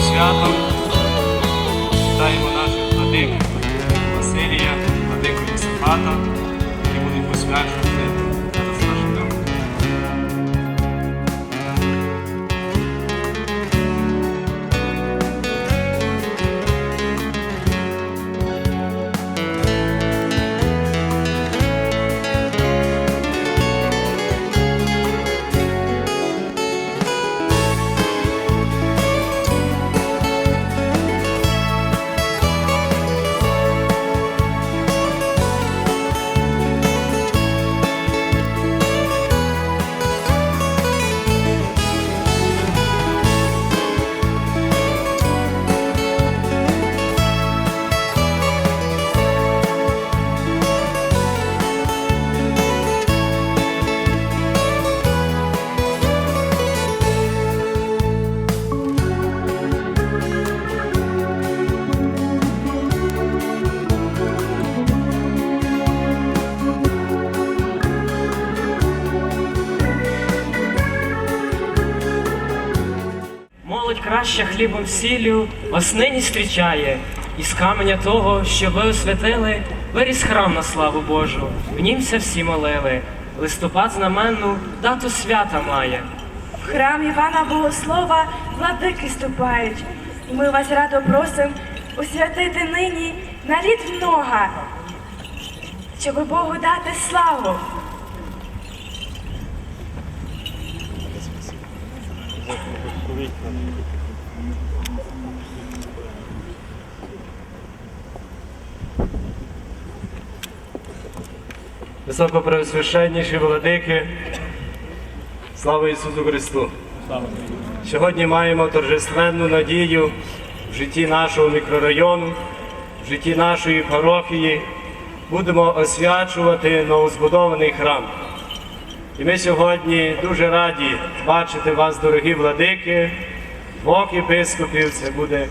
святом. Вітаємо наших владик Василія, владику Йосифата, Краща хлібом сіллю вас нині зустрічає, і з каменя того, що ви освятили, виріс храм на славу Божу, в німся всі молили. Листопад знаменну дату свята має. В храм Івана Богослова владики ступають. І ми вас радо просим освятити нині на літ много, щоби Богу дати славу. Високопреосвященніші владики, слава Ісусу Христу! Сьогодні маємо торжественну надію в житті нашого мікрорайону, в житті нашої парохії. Будемо освячувати новозбудований храм. І ми сьогодні дуже раді бачити вас, дорогі владики, двох єпископів. Це буде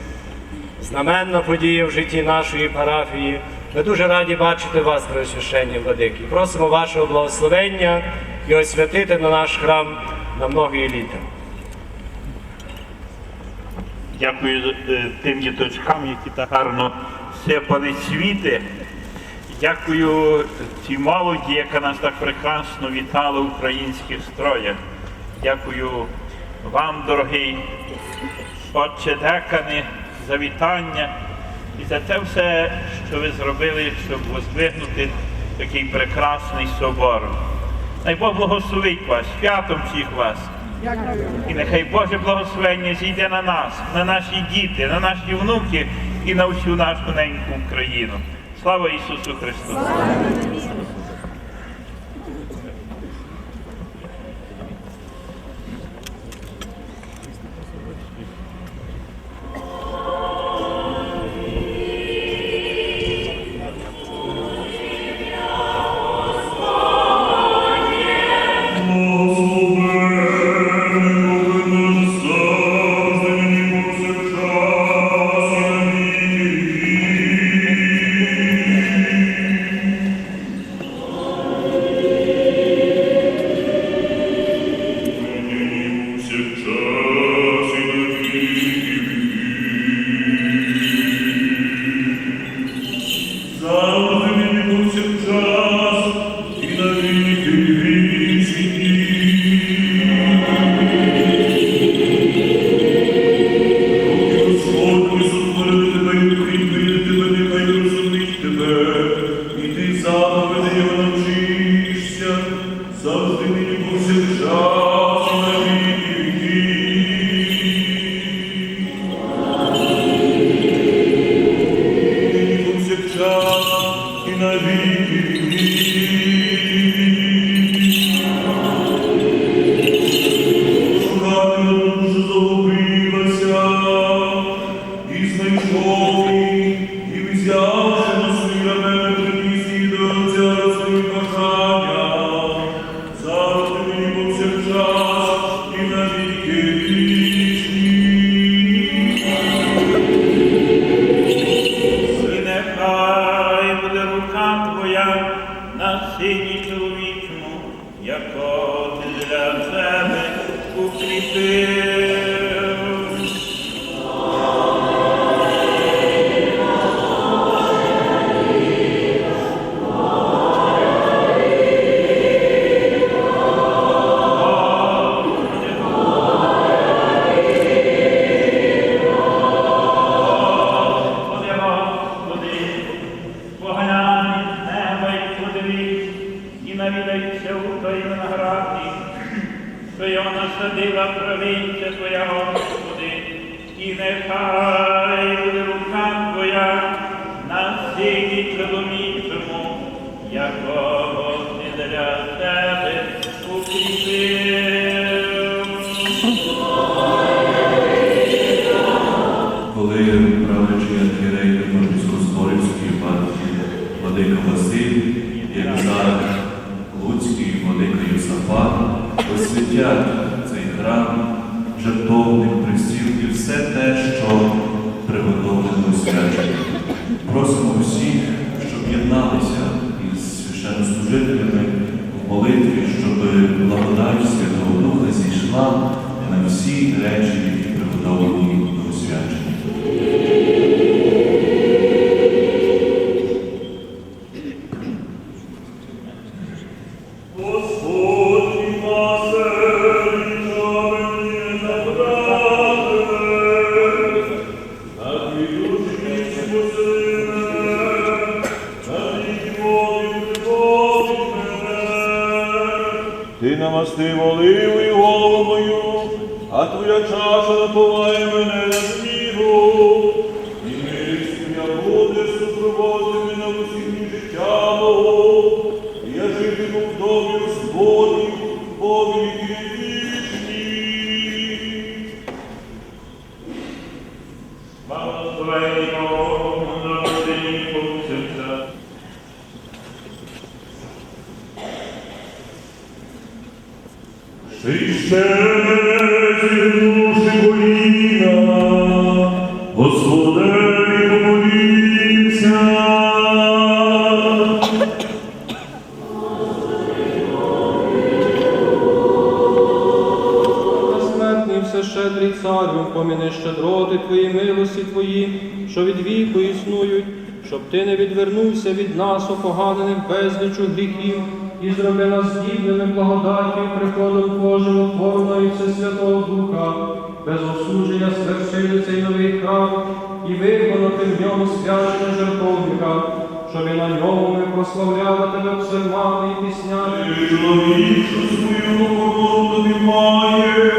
знаменна подія в житті нашої парафії. Ми дуже раді бачити вас, Преосвященні владики. Просимо вашого благословення і освятити на наш храм на многі літа. Дякую е, тим діточкам, які так гарно сипали цвіти. Дякую цій молоді, яка нас так прекрасно вітала в українських строях. Дякую вам, дорогий отче декани, за вітання і за те все, що ви зробили, щоб воздвигнути такий прекрасний собор. Най Бог благословить вас, святом всіх вас. І нехай Боже благословення зійде на нас, на наші діти, на наші внуки і на всю нашу неньку Україну. Слава Ісусу Христу! І знайшов її, і взявши силі чоловічому, якого ти для тебе укріпив. Коли правлячий архієрей Тернопільсько-Зборівської єпархії Владика Василь, як зараз Луцький Владика Йосафат, освятять цей храм, жертовник, присів і все те, що приготовлено свячення. Просимо всіх, щоб єдналися із священнослужителями в молитві, щоб благодать Святого Духа зійшла на всі речі, які приготовлені Ти намасти моливий голову мою, а твоя чаша наповає мене на зміру. І милістю я буде супроводити на усіх життя мого. І я житиму в домі Господнім, Всещедрий царю, поміни щедроти Твої милості Твої, що від віку існують, щоб Ти не відвернувся від нас, опоганених безлічу гріхів, і зроби нас здібними благодаті приходом Божого Творного і Всесвятого Духа, без осудження свершили цей новий храм і виконати в ньому свячення жертовника, і на ньому ми прославляли Тебе псальмами і піснями. Чоловічу свою тобі має,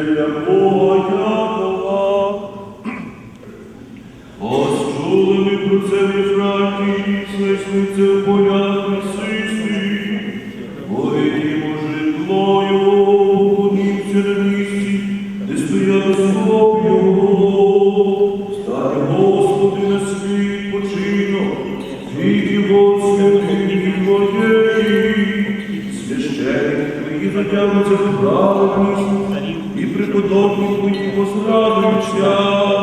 Бога Твої поздравлюються.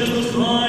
Jesus nós.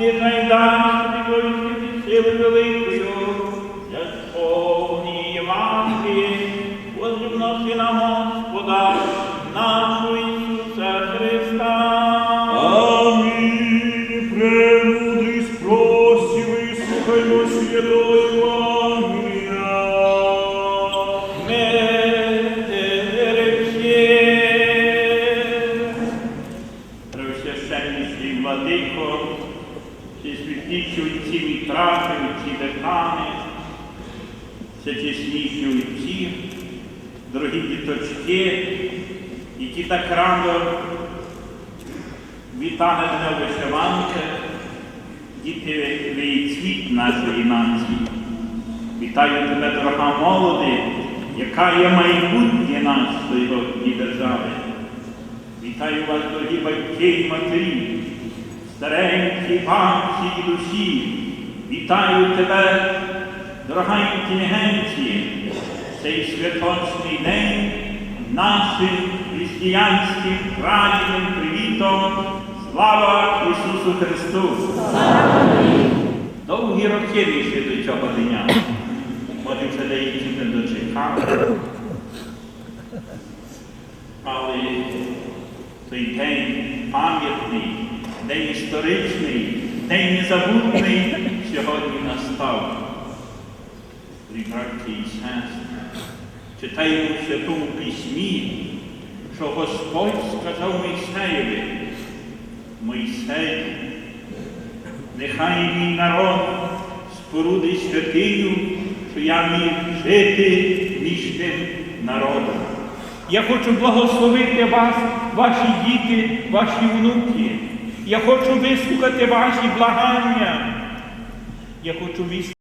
ти знайдаш тобі сили великою, я сповні нашу Христа. Амінь, премудрий спросів і слухаймо святого Євангелія. Ми Превсвященній свій всесвятіші отці вітрати, отці декани, всечесніші отці, дорогі діточки, які так рано вітали мене вишиванки, діти ви цвіт нашої нації. Вітаю тебе, дорога молоді, яка є майбутнє нашої і держави. Вітаю вас, дорогі батьки і матері, старенькі, бабці і душі. Вітаю тебе, дорога інтелігенція, цей святочний день нашим християнським правильним привітом. Слава Ісусу Христу! Довгі роки вийшли до цього дня. Може, вже деякі не дочекали. Але той день пам'ятний, день історичний, день незабутний сьогодні настав. Дорогі браті і сестри, читаємо в Святому Письмі, що Господь сказав Мойсеєві, Мойсей, нехай мій народ спорудить святиню, що я міг жити між тим народом. Я хочу благословити вас, ваші діти, ваші внуки. Я хочу вислухати ваші благання. Я хочу вислухати.